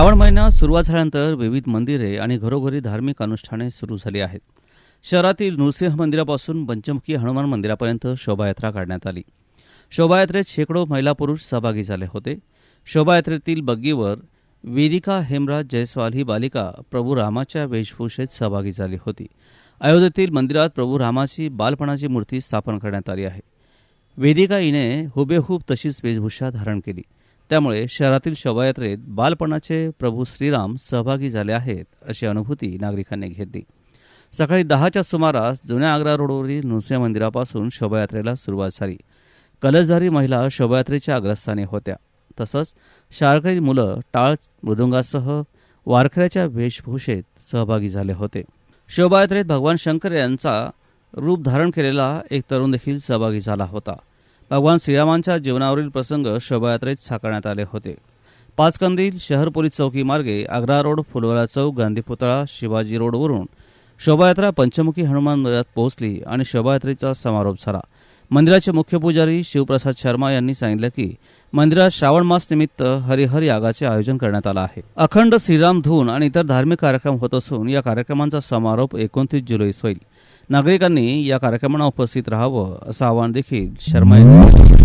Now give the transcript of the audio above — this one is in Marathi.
महिना सुरुवात झाल्यानंतर विविध मंदिरे आणि घरोघरी धार्मिक अनुष्ठाने सुरू झाली आहेत. शहरातील नृसिंह मंदिरापासून पंचमुखी हनुमान मंदिरापर्यंत शोभायात्रा काढण्यात आली. शोभायात्रेत शेकडो महिला पुरुष सहभागी झाले होते. शोभायात्रेतील बग्गीवर वेदिका हेमराज जयस्वाल ही बालिका प्रभू रामाच्या वेशभूषेत सहभागी झाली होती. अयोध्येतील मंदिरात प्रभू रामाची बालपणाची मूर्ती स्थापन करण्यात आली आहे. वेदिका हिने हुबेहूब तशीच वेशभूषा धारण केली. त्यामुळे शहरातील शोभायात्रेत बालपणाचे प्रभू श्रीराम सहभागी झाले आहेत अशी अनुभूती नागरिकांनी घेतली. सकाळी दहाच्या सुमारास जुन्या आग्रा रोडवरील नृसिंह मंदिरापासून शोभायात्रेला सुरुवात झाली. कलशधारी महिला शोभायात्रेच्या अग्रस्थानी होत्या. तसंच शाळकरी मुलं टाळ मृदुंगासह वारकऱ्याच्या वेशभूषेत सहभागी झाले होते. शोभायात्रेत भगवान शंकर यांचा रूप धारण केलेला एक तरुण देखील सहभागी झाला होता. भगवान श्रीरामांच्या जीवनावरील प्रसंग शोभायात्रेत साकारण्यात आले होते. पाचकंदील शहर पोलीस चौकी मार्गे आग्रा रोड फुलवाला चौक गांधी पुतळा शिवाजी रोडवरून शोभायात्रा पंचमुखी हनुमान मंदिरात पोहोचली आणि शोभायात्रेचा समारोप झाला. मंदिराचे मुख्य पुजारी शिवप्रसाद शर्मा यांनी सांगितलं की मंदिरात श्रावण मास निमित्त हरिहर यागाचे आयोजन करण्यात आलं आहे. अखंड श्रीराम धून आणि इतर धार्मिक कार्यक्रम होत असून या कार्यक्रमांचा समारोप एकोणतीस जुलैस होईल. नागरिकांनी या कार्यक्रमांना उपस्थित राहावं असं आवाहन देखील शर्मा यांनी